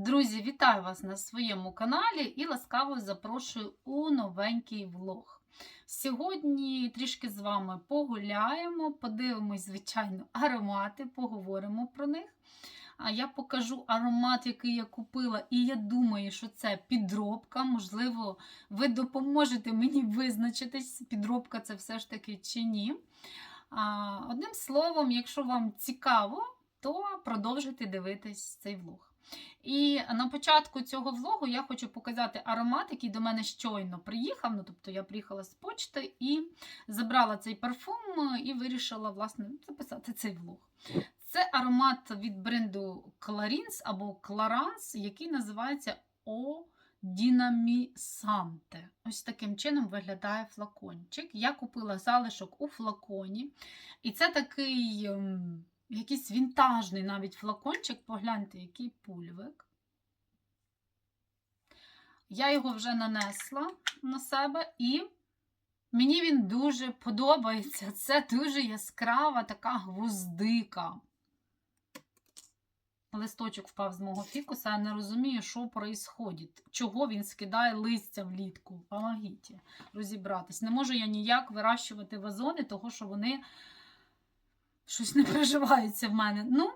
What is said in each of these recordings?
Друзі, вітаю вас на своєму каналі і ласкаво запрошую у новенький влог. Сьогодні трішки з вами погуляємо, подивимось, звичайно, аромати, поговоримо про них. А я покажу аромат, який я купила, і я думаю, що це підробка. Можливо, ви допоможете мені визначитись, підробка це все ж таки чи ні. Одним словом, якщо вам цікаво, то продовжуйте дивитись цей влог. І на початку цього влогу я хочу показати аромат, який до мене щойно приїхав. Ну, тобто я приїхала з почти і забрала цей парфум і вирішила власне записати цей влог. Це аромат від бренду Clarins або Clarins, який називається О Дінамісанте. Ось таким чином виглядає флакончик. Я купила залишок у флаконі. І це такий ем, якийсь вінтажний навіть флакончик. Погляньте, який пульвик. Я його вже нанесла на себе, і мені він дуже подобається. Це дуже яскрава така гвоздика. Листочок впав з мого фікуса, я не розумію, що відбувається. Чого він скидає листя влітку. Помогіть розібратись. Не можу я ніяк вирощувати вазони, того що вони щось не приживаються в мене. Ну,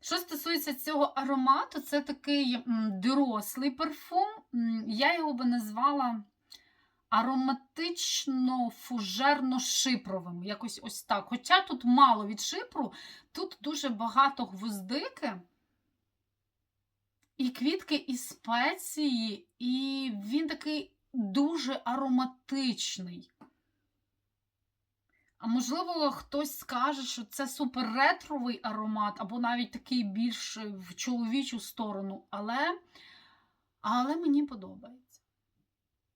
що стосується цього аромату, це такий дорослий парфум. Я його би назвала ароматично-фужерно-шипровим. Якось ось так. Хоча тут мало від шипру, тут дуже багато гвоздики. І квітки, і спеції, і він такий дуже ароматичний. А можливо, хтось скаже, що це супер-ретровий аромат, або навіть такий більш в чоловічу сторону, але, але мені подобається.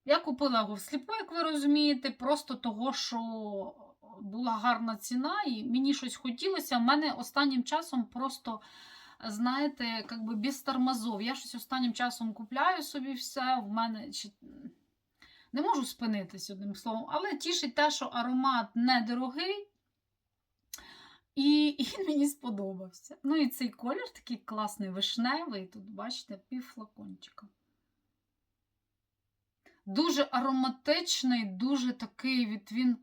Я купила його всліпу, як ви розумієте, просто того, що була гарна ціна, і мені щось хотілося. У мене останнім часом просто, знаєте, як без тормозов. Я щось останнім часом купляю собі все. В мене не можу спинитись одним словом, але тішить те, що аромат недорогий, і, і він мені сподобався. Ну і цей колір такий класний вишневий. Тут, бачите, пів флакончика. Дуже ароматичний, дуже такий від він.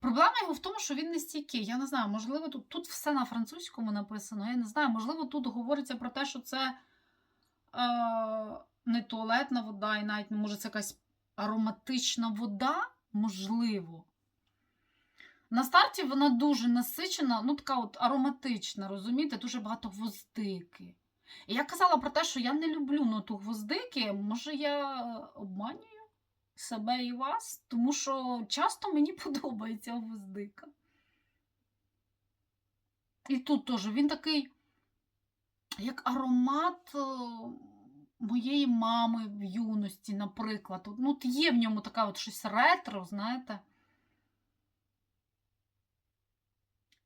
Проблема його в тому, що він не стійкий. Я не знаю, можливо, тут тут все на французькому написано. Я не знаю, можливо, тут говориться про те, що це е, не туалетна вода, і навіть може це якась ароматична вода, можливо. На старті вона дуже насичена, ну така от ароматична, розумієте, дуже багато гвоздики. І я казала про те, що я не люблю ноту гвоздики, може, я обманюю себе і вас, тому що часто мені подобається гвоздика. І тут теж він такий, як аромат моєї мами в юності, наприклад. Ну, от є в ньому така от щось ретро, знаєте.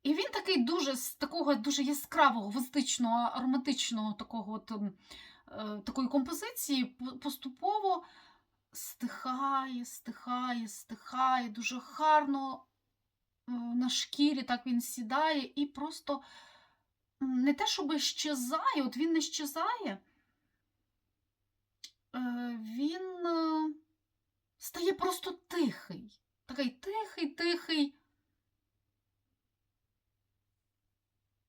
І він такий дуже з такого дуже яскравого, гвоздичного, ароматичного такого от, е, такої композиції поступово стихає, стихає, стихає, дуже гарно е, на шкірі так він сідає і просто не те, щоб щезає, от він не щезає. Е, він е, стає просто тихий. Такий тихий, тихий.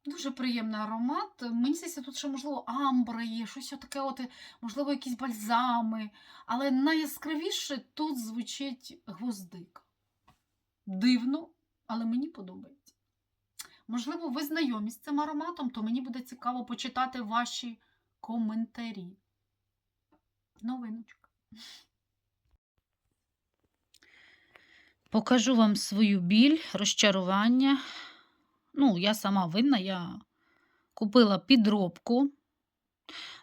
Дуже приємний аромат. Мені здається, тут ще, можливо, амбра є, щось таке, от, можливо, якісь бальзами. Але найяскравіше тут звучить гвоздик. Дивно, але мені подобається. Можливо, ви знайомі з цим ароматом, то мені буде цікаво почитати ваші коментарі новиночка. Покажу вам свою біль, розчарування. Ну, я сама винна, я купила підробку,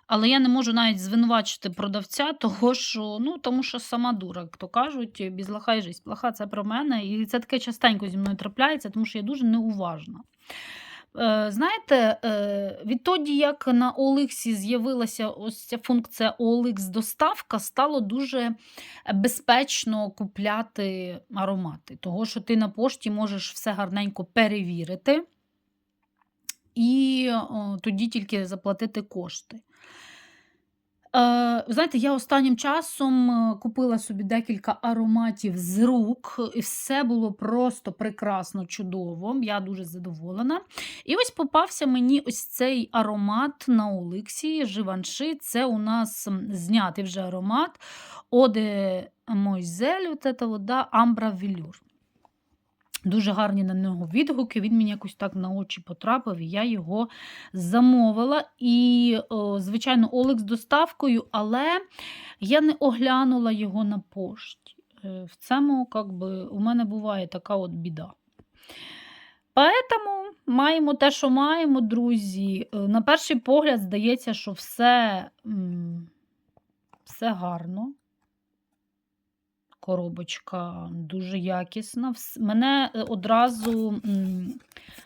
але я не можу навіть звинувачити продавця, того що, ну, тому що сама дура, як то кажуть, без лоха і жизнь. Плоха це про мене. І це таке частенько зі мною трапляється, тому що я дуже неуважна. Е, знаєте, е, відтоді, як на OLX з'явилася ось ця функція OLX доставка, стало дуже безпечно купляти аромати, того що ти на пошті можеш все гарненько перевірити і тоді тільки заплатити кошти. Е, знаєте, я останнім часом е, купила собі декілька ароматів з рук, і все було просто прекрасно, чудово. Я дуже задоволена. І ось попався мені ось цей аромат на Оликсі Живанши. Це у нас знятий вже аромат Оде Мойзель, от от, да, Амбра Велюр. Дуже гарні на нього відгуки. Він мені якось так на очі потрапив, і я його замовила. І, звичайно, Олекс з доставкою, але я не оглянула його на пошті. Е, В цьому, как би, у мене буває така от біда. Поэтому маємо те, що маємо, друзі. Е, На перший погляд здається, що все, все гарно. Коробочка дуже якісна. Мене е, одразу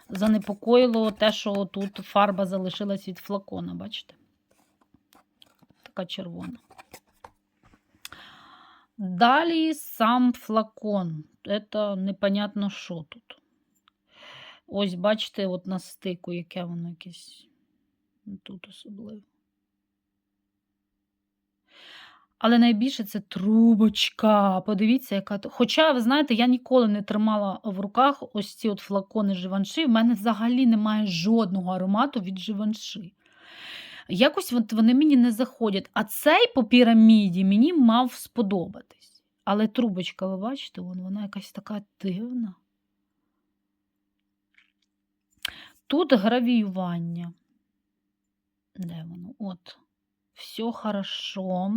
занепокоїло те, що тут фарба залишилась від флакона, бачите? Така червона. Далі сам флакон. Це непонятно, що тут. Ось, бачите, от на стику, яке воно якесь. Тут особливо. Але найбільше це трубочка. Подивіться, яка. Хоча, ви знаєте, я ніколи не тримала в руках ось ці от флакони Живанши. В мене взагалі немає жодного аромату від Живанши. Якось вони мені не заходять. А цей по піраміді мені мав сподобатись. Але трубочка, ви бачите, вона якась така дивна. Тут гравіювання. Де воно? От. Все хорошо.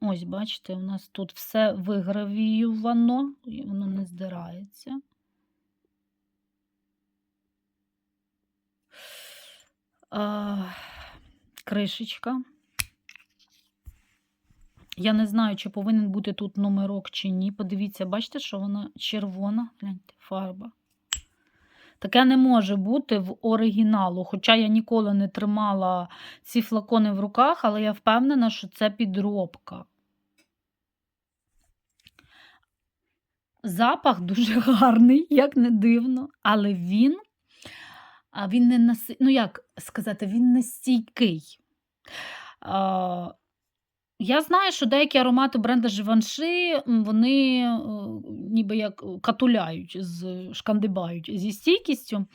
Ось, бачите, у нас тут все вигравіювано, і воно не здирається. А, кришечка. Я не знаю, чи повинен бути тут номерок чи ні. Подивіться, бачите, що вона червона. Гляньте, фарба. Таке не може бути в оригіналу. Хоча я ніколи не тримала ці флакони в руках, але я впевнена, що це підробка. Запах дуже гарний, як не дивно, але він, він не наси... ну як сказати, він не стійкий. Я знаю, що деякі аромати бренда Живанши, вони е, ніби як катуляють, з, шкандибають зі стійкістю.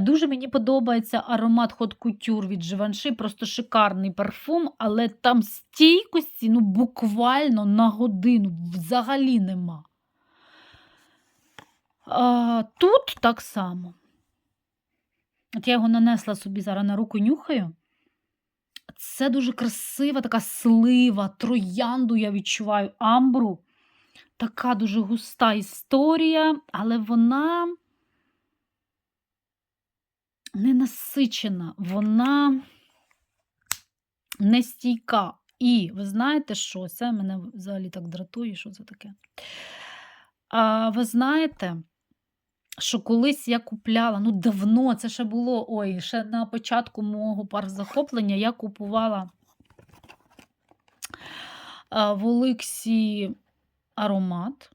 Дуже мені подобається аромат Hot Couture від Живанши, просто шикарний парфум, але там стійкості ну, буквально на годину взагалі нема. А, тут так само. От я його нанесла собі зараз на руку нюхаю. Це дуже красива така слива, троянду я відчуваю, амбру. Така дуже густа історія, але вона не насичена, вона не стійка. І ви знаєте, що це мене взагалі так дратує, що це таке? А ви знаєте, що колись я купляла, ну давно, це ще було, ой, ще на початку мого парзахоплення я купувала а, в Оликсі аромат.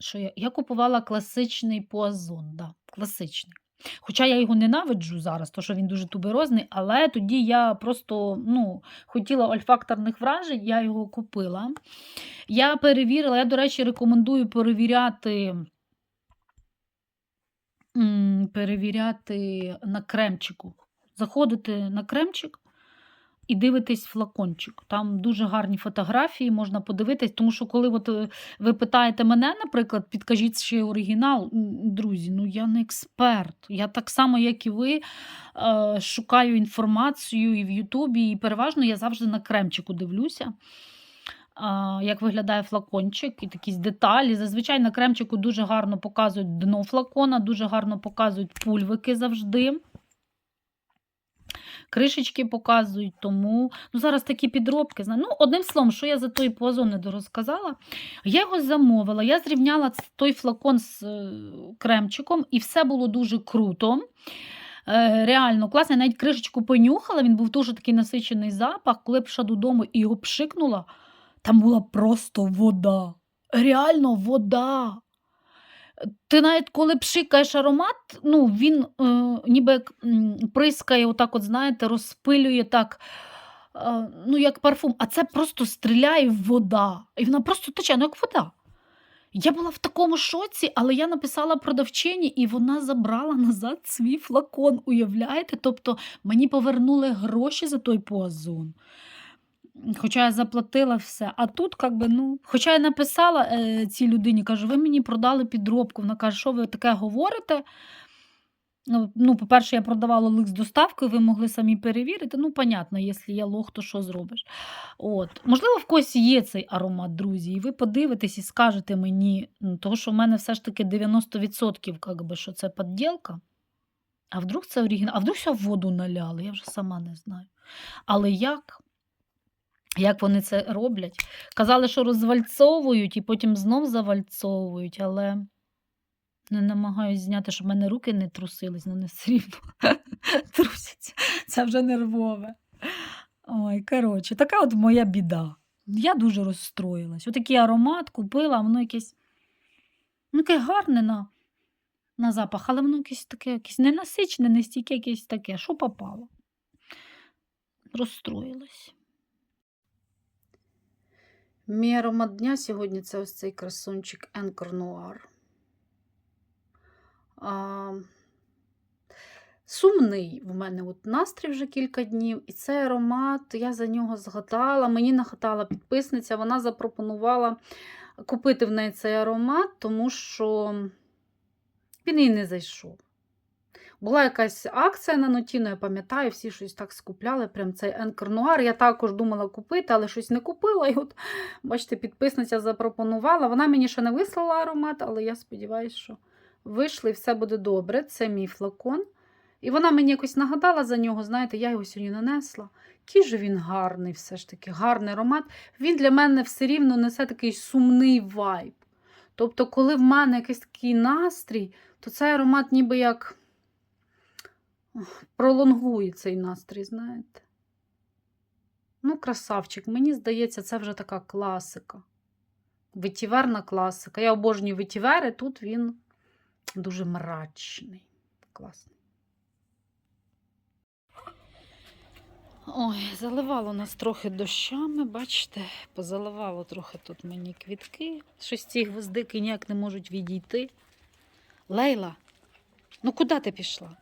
Що я, я купувала класичний пуазон, да, класичний. Хоча я його ненавиджу зараз, тому що він дуже туберозний, але тоді я просто ну, хотіла ольфакторних вражень, я його купила. Я перевірила, я, до речі, рекомендую перевіряти перевіряти на кремчику. Заходите на кремчик і дивитесь флакончик. Там дуже гарні фотографії, можна подивитись, тому що коли от е, ви питаєте мене, наприклад, підкажіть ще оригінал, друзі, ну я не експерт. Я так само, як і ви, е, шукаю інформацію і в Ютубі, і переважно я завжди на кремчику дивлюся. Як виглядає флакончик і якісь деталі. Зазвичай на кремчику дуже гарно показують дно флакона, дуже гарно показують пульвики завжди. Кришечки показують, тому ну, зараз такі підробки. Ну, одним словом, що я за той позон не дорозказала. Я його замовила, я зрівняла той флакон з е, кремчиком, і все було дуже круто. Е, реально класно. Я навіть кришечку понюхала, він був дуже такий насичений запах. Коли пішла додому і його пшикнула, там була просто вода. Реально вода. Ти навіть коли пшикаєш аромат, ну, він е, ніби як прискає, отак, от, знаєте, розпилює так е, ну, як парфум, а це просто стріляє вода. І вона просто тече, ну як вода. Я була в такому шоці, але я написала продавчині, і вона забрала назад свій флакон. Уявляєте? Тобто мені повернули гроші за той пуазон. Хоча я заплатила все. А тут, как би, ну, хоча я написала е, цій людині, кажу, ви мені продали підробку. Вона каже, що ви таке говорите? Ну, ну, по-перше, я продавала лик з доставкою, ви могли самі перевірити. Ну, понятно, якщо я лох, то що зробиш? От. Можливо, в когось є цей аромат, друзі, і ви подивитесь і скажете мені, ну, того, що в мене все ж таки 90%, как би, що це підділка. А вдруг це оригінал? А вдруг все в воду наляли, я вже сама не знаю. Але як? Як вони це роблять? Казали, що розвальцовують і потім знов завальцовують, але не намагаюсь зняти, щоб в мене руки не трусились, але не все рівно трусяться. Це вже нервове. Ой, коротше, така от моя біда. Я дуже розстроїлась. Отакий аромат купила, воно якесь, ну, гарне на, на запах, але воно якесь таке, якесь ненасичне, не стільки якесь таке, що попало. Розстроїлась. Мій аромат дня сьогодні це ось цей красунчик Енкор Нуар. А, Сумний в мене от настрій вже кілька днів, і цей аромат, я за нього згадала. Мені нагадала підписниця, вона запропонувала купити в неї цей аромат, тому що він їй не зайшов. Була якась акція на Нотіно, я пам'ятаю, всі щось так скупляли. Прям цей Енкер Нуар. Я також думала купити, але щось не купила. І от, бачите, підписниця запропонувала. Вона мені ще не вислала аромат, але я сподіваюся, що вийшли і все буде добре. Це мій флакон. І вона мені якось нагадала за нього, знаєте, я його сьогодні нанесла. Який же він гарний, все ж таки, гарний аромат. Він для мене все рівно несе такий сумний вайб. Тобто, коли в мене якийсь такий настрій, то цей аромат ніби як пролонгує цей настрій, знаєте. Ну, красавчик, мені здається, це вже така класика. Витіверна класика. Я обожнюю витівери, тут він дуже мрачний. Класний. Ой, заливало нас трохи дощами, бачите, позаливало трохи тут мені квітки. Щось ці гвоздики ніяк не можуть відійти. Лейла, ну куди ти пішла?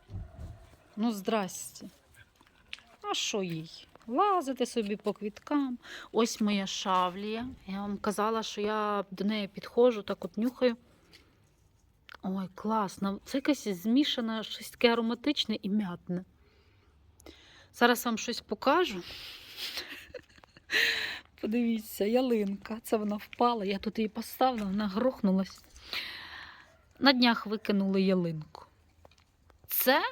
Ну, здрасте. А що їй? Лазити собі по квіткам. Ось моя шавлія. Я вам казала, що я до неї підходжу, так от нюхаю. Ой, класно. Це якесь змішане, щось таке ароматичне і м'ятне. Зараз вам щось покажу. Подивіться, ялинка. Це вона впала. Я тут її поставила, вона грохнулась. На днях викинули ялинку. Це,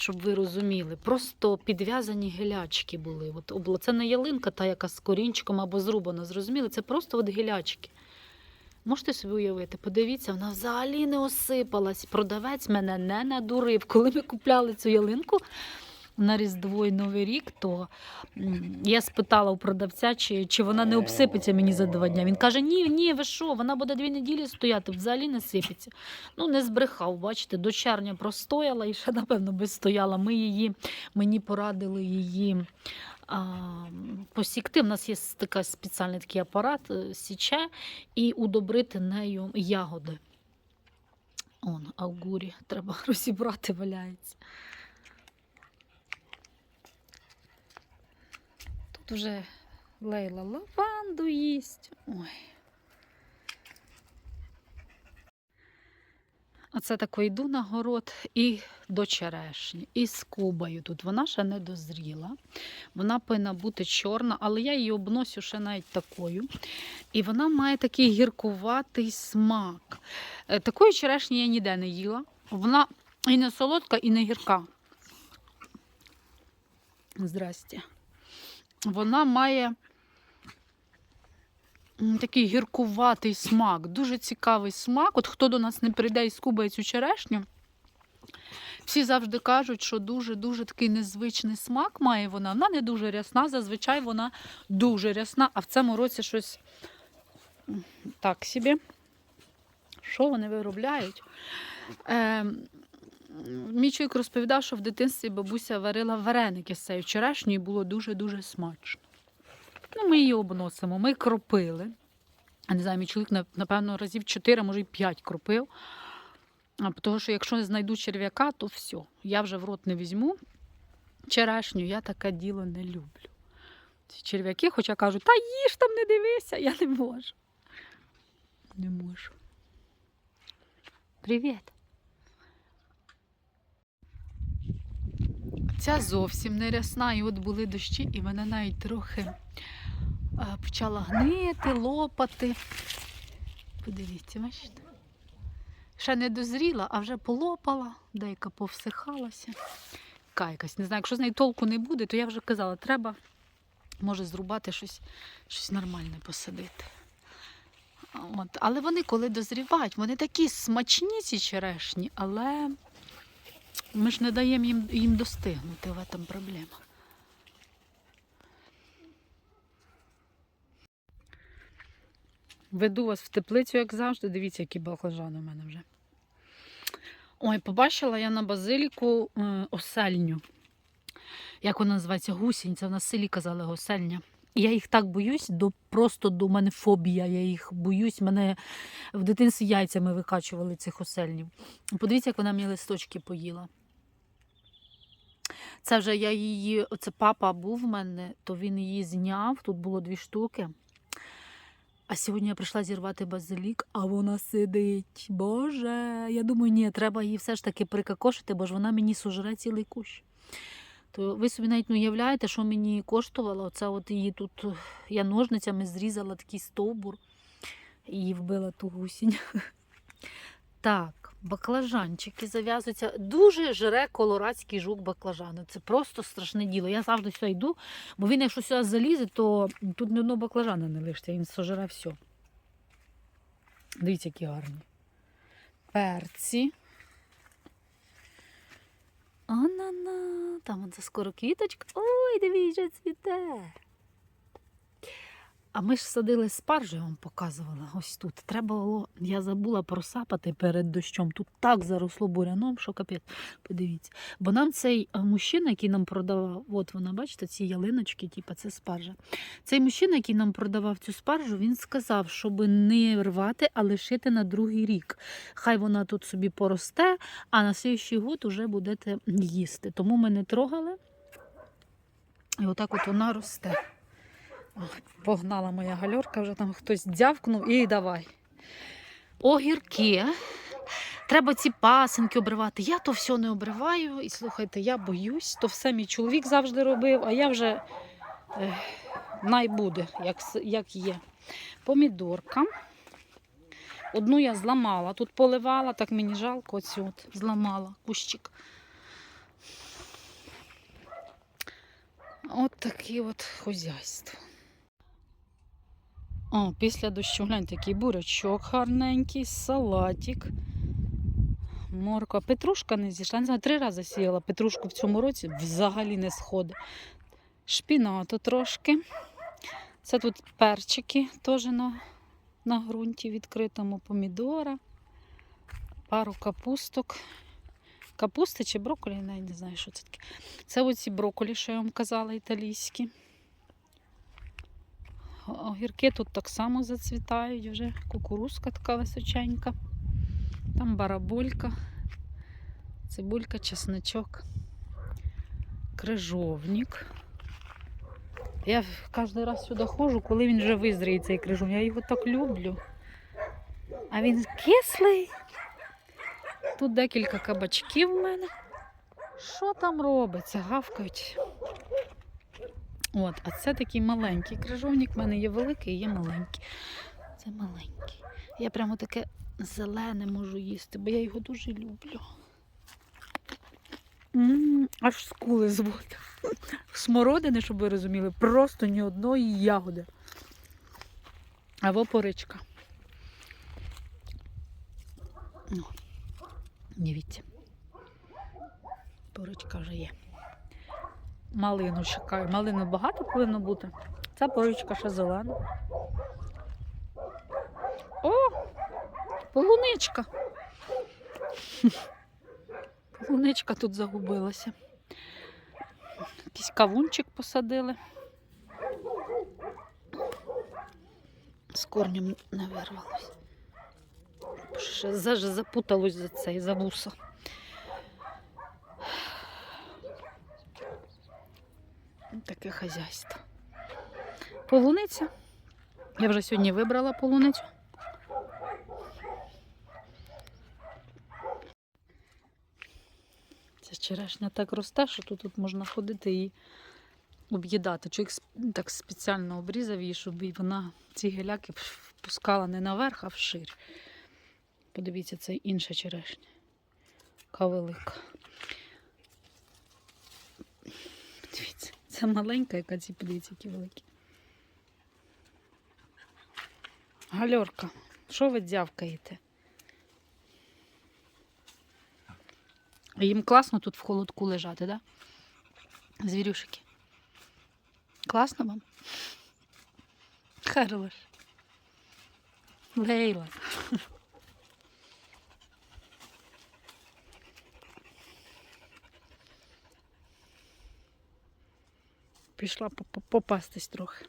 щоб ви розуміли, просто підв'язані гілячки були. От Це не ялинка, та яка з корінчиком або зрубана, зрозуміли? Це просто от гілячки. Можете собі уявити, подивіться, вона взагалі не осипалась. Продавець мене не надурив. Коли ми купляли цю ялинку на Різдво і Новий рік, то я спитала у продавця, чи, чи вона не обсипеться мені за два дні. Він каже: Ні, ні, ви що, вона буде дві неділі стояти, взагалі не сипеться. Ну, не збрехав, бачите, до червня простояла і ще, напевно, би стояла. Ми її, мені порадили її. А, посікти. У нас є така спеціальний такий апарат, е, січе, і удобрити нею ягоди. Он, аугурі, треба розібрати, валяється. Тут вже Лейла лаванду їсть. Ой. Оце тако йду на город і до черешні, і з кубою тут. Вона ще не дозріла. Вона повинна бути чорна, але я її обносю ще навіть такою. І вона має такий гіркуватий смак. Е, Такої черешні я ніде не їла. Вона і не солодка, і не гірка. Здрасте. Вона має такий гіркуватий смак, дуже цікавий смак. От хто до нас не прийде і скубає цю черешню, всі завжди кажуть, що дуже-дуже такий незвичний смак має вона. Вона не дуже рясна, зазвичай вона дуже рясна, а в цьому році щось так собі. Що вони виробляють? Е, мій чоловік розповідав, що в дитинстві бабуся варила вареники з цією черешнею і було дуже-дуже смачно. Ну, ми її обносимо, ми кропили. Я не знаю, мій чоловік, напевно, разів 4, може й 5 кропив. Тому що якщо не знайду черв'яка, то все. Я вже в рот не візьму. Черешню я таке діло не люблю. Ці черв'яки, хоча кажуть, та їж там не дивися, я не можу. Не можу. Привіт. Ця зовсім не рясна, і от були дощі, і вона навіть трохи е, почала гнити, лопати. Подивіться, бачите? Ще не дозріла, а вже полопала, деяка повсихалася. Така якась, не знаю, якщо з неї толку не буде, то я вже казала, треба, може, зрубати щось, щось нормальне посадити. От. Але вони коли дозрівають, вони такі смачні, ці черешні, але ми ж не даємо їм, їм достигнути, в этом проблема. Веду вас в теплицю, як завжди. Дивіться, які баклажани у мене вже. Ой, побачила я на базиліку е, осельню. Як вона називається? Гусінь. Це в нас селі казали осельня. Я їх так боюсь, до, просто до мене фобія. Я їх боюсь. Мене в дитинстві яйцями викачували цих осельнів. Подивіться, як вона мені листочки поїла. Це вже я її, оце папа був в мене, то він її зняв. Тут було дві штуки. А сьогодні я прийшла зірвати базилік, а вона сидить. Боже, я думаю, ні, треба її все ж таки прикакошити, бо ж вона мені сожре цілий кущ. То ви собі навіть не уявляєте, що мені коштувало. Оце от її тут я ножницями зрізала такий стовбур і вбила ту гусінь. Так, баклажанчики зав'язуються. Дуже жре колорадський жук баклажани. Це просто страшне діло. Я завжди сюди йду, бо він, якщо сюди залізе, то тут ні одного баклажана не лишиться, він сожре все. Дивіться, які гарні. Перці. Анана, там за скоро квіточка. Ой, дивіться, цвіте. А ми ж садили спаржу, я вам показувала ось тут. Треба було, я забула просапати перед дощом. Тут так заросло буряном, що капець. Подивіться. Бо нам цей е, мужчина, який нам продавав, от вона, бачите, ці ялиночки, типу, це спаржа. Цей мужчина, який нам продавав цю спаржу, він сказав, щоб не рвати, а лишити на другий рік. Хай вона тут собі поросте, а на слідчий год уже будете їсти. Тому ми не трогали. І отак от вона росте. Погнала моя гальорка, вже там хтось дзявкнув і давай. Огірки. Треба ці пасенки обривати. Я то все не обриваю. І слухайте, я боюсь, то все мій чоловік завжди робив, а я вже е, най буде, як, як є. Помідорка. Одну я зламала, тут поливала, так мені жалко оцю от зламала кущик. От таке от хозяйство. О, після дощу, гляньте, такий бурячок гарненький, салатик. Морква. Петрушка не зійшла. Не знаю, три рази сіяла петрушку в цьому році, взагалі не сходить. Шпінату трошки. Це тут перчики теж на, на ґрунті відкритому, помідора, пару капусток. Капусти чи брокколі, я навіть не знаю, що це таке. Це оці брокколі, що я вам казала, італійські. Огірки тут так само зацвітають вже. Кукурузка така височенька. Там барабулька, цибулька, чесночок, крижовник. Я кожен раз сюди ходжу, коли він вже визріє цей крижовник. Я його так люблю. А він кислий. Тут декілька кабачків в мене. Що там робиться? Гавкають. От, а це такий маленький крижовник. В мене є великий, є маленький. Це маленький. Я прямо таке зелене можу їсти, бо я його дуже люблю. м аж скули зводить. Смородини, щоб ви розуміли, просто ні одної ягоди. Або поричка. Дивіться. Поричка вже є. Малину чекаю. Малини багато повинно бути. Ця поричка ще зелена. О! Полуничка. Полуничка тут загубилася. Якийсь кавунчик посадили. З корнем не вирвалось. Ще запуталось за цей, за вуса. Таке хазяйство. Полуниця. Я вже сьогодні вибрала полуницю. Ця черешня так росте, що тут, тут можна ходити і об'їдати. Чоловік так спеціально обрізав її, щоб вона ці геляки пускала не наверх, а вширь. Подивіться, це інша черешня. Яка велика. Дивіться, це маленька, яка ці подивіться, які великі. Гальорка, що ви дзявкаєте? Їм класно тут в холодку лежати? Да? Звірюшики. Класно вам? Хорош. Лейла. По- попастись трохи.